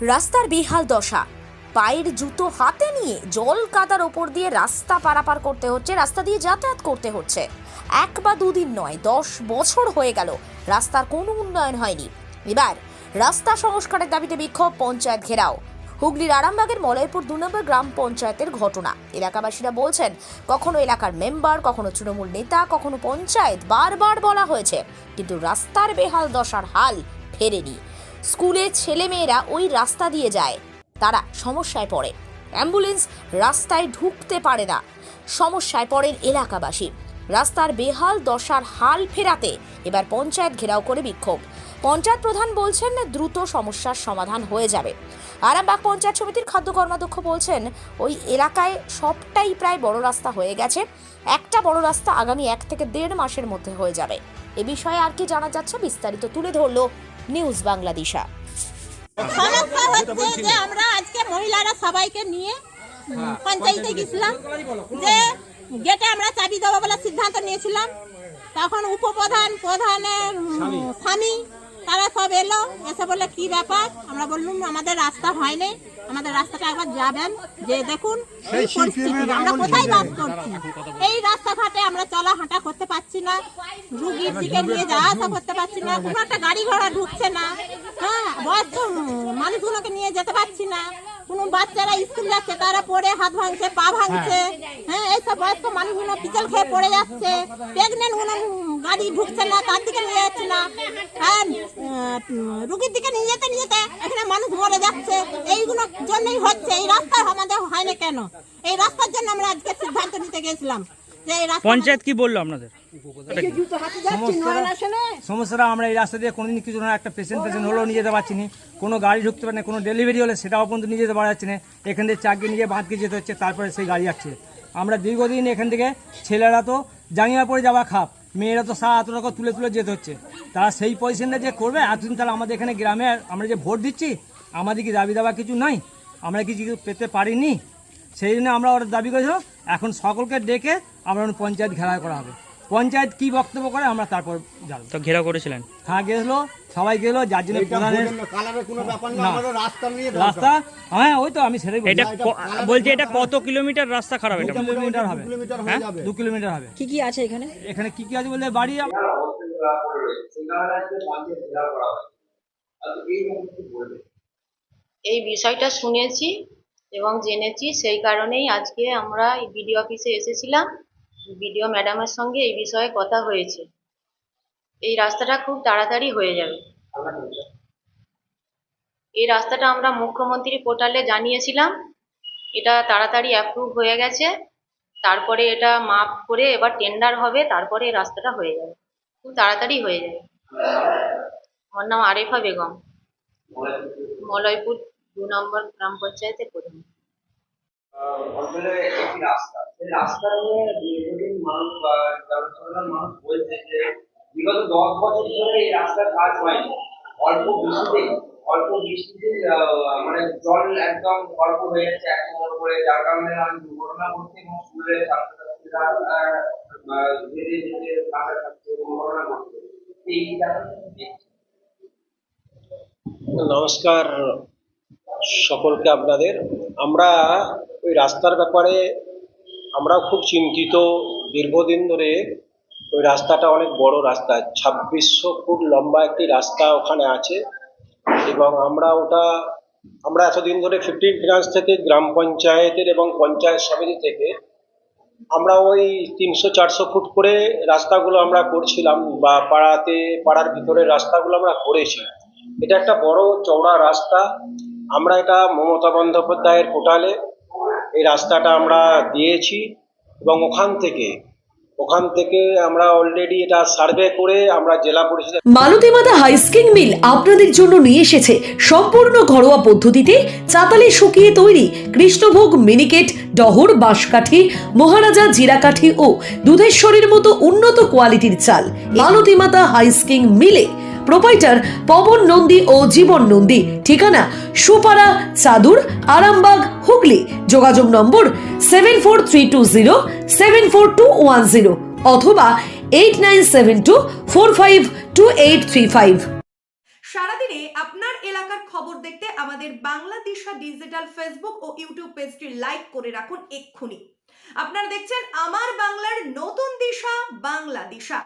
রাস্তার বেহাল দশা। পায়ের জুতো হাতে নিয়ে জল কাদার ওপর দিয়ে রাস্তা পারাপার করতে হচ্ছে, রাস্তা দিয়ে যাতায়াত করতে হচ্ছে। এক বা দুদিন নয়, দশ বছর হয়ে গেল, রাস্তার কোনো উন্নয়ন হয়নি। এবার রাস্তা সংস্কারের দাবিতে বিক্ষোভ, পঞ্চায়েত ঘেরাও। হুগলির আরামবাগের মলয়পুর দু নম্বর গ্রাম পঞ্চায়েতের ঘটনা। এলাকাবাসীরা বলছেন, কখনো এলাকার মেম্বার, কখনো তৃণমূল নেতা, কখনো পঞ্চায়েত, বারবার বলা হয়েছে, কিন্তু রাস্তার বেহাল দশার হাল ফেরেনি। স্কুলে ছেলেমেয়েরা ওই রাস্তা দিয়ে যায়। তারা সমস্যায় পড়ে। অ্যাম্বুলেন্স রাস্তায় ঢুকতে পারে না। সমস্যায় পড়েন এলাকাবাসী। রাস্তার বেহাল দশার হাল ফেরাতে এবার পঞ্চায়েত ঘেরাও করে বিক্ষোভ। পঞ্চায়েত প্রধান বলছেন, দ্রুত সমস্যার সমাধান হয়ে যাবে। আরামবাগ পঞ্চায়েত সমিতির খাদ্য কর্মাধ্যক্ষ বলছেন, ওই এলাকায় সবটাই প্রায় বড় রাস্তা হয়ে গেছে। একটা বড় রাস্তা আগামী এক থেকে দেড় মাসের মধ্যে হয়ে যাবে। এ বিষয়ে আর কি জানা যাচ্ছে বিস্তারিত তুলে ধরলো নিউজ বাংলাদেশা। সমস্যা হচ্ছে যে আমরা আজকে মহিলারা সবাইকে নিয়ে পঞ্চায়েতে গেছিলাম। যে গেটে আমরা চাবি দেবো বলে সিদ্ধান্ত নিয়েছিলাম। তখন উপপ্রধান, প্রধানের স্বামী, তারা সব এলো, এসে বলে কি ব্যাপার? আমরা বললাম, আমাদের রাস্তা হয়নি। আমাদের রাস্তাটা একবার যাবেন যে দেখুন এই আমরা কোথায় বাস করছি? এই রাস্তাঘাটে আমরা চলা হাঁটা করতে পারছি না রুগীর দিকে নিয়ে যাওয়া আসা করতে পারছি না কোনো একটা গাড়ি ঘোড়া ঢুকছে না। হ্যাঁ বয়স্ক মানুষগুলোকে নিয়ে যেতে পারছি না। কোনো বাচ্চারা স্কুল যাচ্ছে তারা পড়ে হাত ভাঙছে পা ভাঙছে। হ্যাঁ এইসব বয়স্ক মানুষগুলো পিছল খেয়ে পড়ে যাচ্ছে। প্রেগনেন্ট কোনো গাড়ি ঢুকছে না তার দিকে নিয়ে যাচ্ছে না। আর রুগীর দিকে নিয়ে যেতে নিয়ে যেতে এখানে মানুষ মরে যাচ্ছে। এইগুলোর জন্যই হচ্ছে এই রাস্তা আমাদের হয় না কেন? এই রাস্তার জন্য আমরা আজকে সিদ্ধান্ত নিতে গেছিলাম যে এই রাস্তা পঞ্চায়েত কি বলল আপনাদের? সমস্যাটা আমরা এই রাস্তা দিয়ে কোনোদিন কিছু না একটা পেশেন্ট পেশেন্ট হলেও নিয়ে যেতে পারছি না। কোনো গাড়ি ঢুকতে পারে না কোনো ডেলিভারি হলে সেটাও পর্যন্ত নিয়ে যেতে পারা যাচ্ছে না। এখান থেকে চাকরি নিয়ে বাঁধকে যেতে হচ্ছে তারপরে সেই গাড়ি যাচ্ছে আমরা দীর্ঘদিন এখান থেকে ছেলেরা তো জাঙ্গিয়া পরে যাওয়া খাপ মেয়েরা তো সারা এত টাকা তুলে তুলে যেতে হচ্ছে। তারা সেই পজিশনটা যে করবে এতদিন তাহলে আমাদের এখানে গ্রামে আমরা যে ভোট দিচ্ছি আমাদের কি দাবি দাবা কিছু নাই? আমরা কি কিছু পেতে পারিনি? সেই জন্য আমরা ওর দাবি করেছিলাম এখন সকলকে ডেকে আমরা পঞ্চায়েত ঘেরাও করা হবে। পঞ্চায়েত কি বক্তব্য করে আমরা তারপর জানব। তো ঘেরাও করেছিলেন? হ্যাঁ গেছিল সবাই গেলো যার জন্য প্রধানের কালারের কোনো ব্যাপার না না। আমাদের রাস্তা হ্যাঁ ওই তো আমি সেটাই বলছি। এটা বলছি এটা কত কিলোমিটার রাস্তা খারাপ এটা? কিলোমিটার হবে। হ্যাঁ? দু কিলোমিটার হবে। কি কি আছে এখানে? এখানে কি কি আছে বলতে বাড়ি আম- এই বিষয়টা শুনেছি এবং জেনেছি, সেই কারণেই আজকে আমরা বিডিও অফিসে এসেছিলাম। বিডিও ম্যাডামের সঙ্গে এই বিষয়ে কথা হয়েছে। এই রাস্তাটা খুব তাড়াতাড়ি হয়ে যাবে। এই রাস্তাটা আমরা মুখ্যমন্ত্রী পোর্টালে জানিয়েছিলাম। এটা তাড়াতাড়ি অ্যাপ্রুভ হয়ে গেছে। তারপরে এটা মাপ করে এবার টেন্ডার হবে, তারপরে এই রাস্তাটা হয়ে যাবে। খুব তাড়াতাড়ি হয়ে যাবে। আমার নাম আরেফা বেগম। মলয়পুর দু নম্বর গ্রাম পঞ্চায়েতের প্রধান। অঞ্চলে একটি রাস্তা। সেই রাস্তা নিয়ে দীর্ঘদিন মানুষ বা জনসাধারণ মানুষ বলছে যে বিগত দশ বছর ধরে এই রাস্তার কাজ হয়নি। অল্প বৃষ্টিতেই অল্প বৃষ্টিতে মানে জল একদম অল্প হয়ে যাচ্ছে এক নম্বর করে যার কারণে আমি দুর্ঘটনা ঘটছে এবং স্কুলের ছাত্রছাত্রীরা আহ, আহ, যেতে যেতে দুর্ঘটনা ঘটছে। এই? নমস্কার সকলকে আপনাদের। আমরা ওই রাস্তার ব্যাপারে আমরা খুব চিন্তিত। দীর্ঘদিন ধরে ওই রাস্তাটা অনেক বড় রাস্তা, ছাব্বিশশো ফুট লম্বা একটি রাস্তা ওখানে আছে এবং আমরা ওটা, আমরা এতদিন ধরে ফিফটিন ফিনান্স থেকে গ্রাম পঞ্চায়েতের এবং পঞ্চায়েত সমিতি থেকে আমরা ওই তিনশো চারশো ফুট করে রাস্তাগুলো আমরা করছিলাম বা পাড়াতে, পাড়ার ভিতরের রাস্তাগুলো আমরা করেছি। এটা একটা বড় চওড়া রাস্তা। আমরা এটা মমতা বন্দ্যোপাধ্যায়ের পোর্টালে এই রাস্তাটা আমরা দিয়েছি এবং ওখান থেকে ওখান থেকে আমরা অলরেডি এটা সার্ভে করে আমরা জেলা পরিষদ মালতীমাতা হাইস্কিং মিল আপনাদের জন্য নিয়ে এসেছে সম্পূর্ণ ঘরোয়া পদ্ধতিতে চাতালে শুকিয়ে তৈরি কৃষ্ণভোগ মিনিকেট ডহর বাঁশকাঠি, মহারাজা জিরাকাঠি ও দুধেশ্বরীর মতো উন্নত কোয়ালিটির চাল। মালতীমাতা হাইস্কিং মিলে প্রোপাইটার পবন নন্দী ও জীবন নন্দী। ঠিকানা সুপারা চাদুর, আরামবাগ, হুগলি। যোগাযোগ নম্বর seven four three two zero seven four two one zero অথবা eight nine seven two four five two eight three five সারাদিনে আপনার এলাকার খবর দেখতে আমাদের বাংলা দিশা ডিজিটাল ফেসবুক ও ইউটিউব পেজটি লাইক করে রাখুন এক্ষুনি। আপনারা দেখছেন আমার বাংলার নতুন দিশা বাংলা দিশা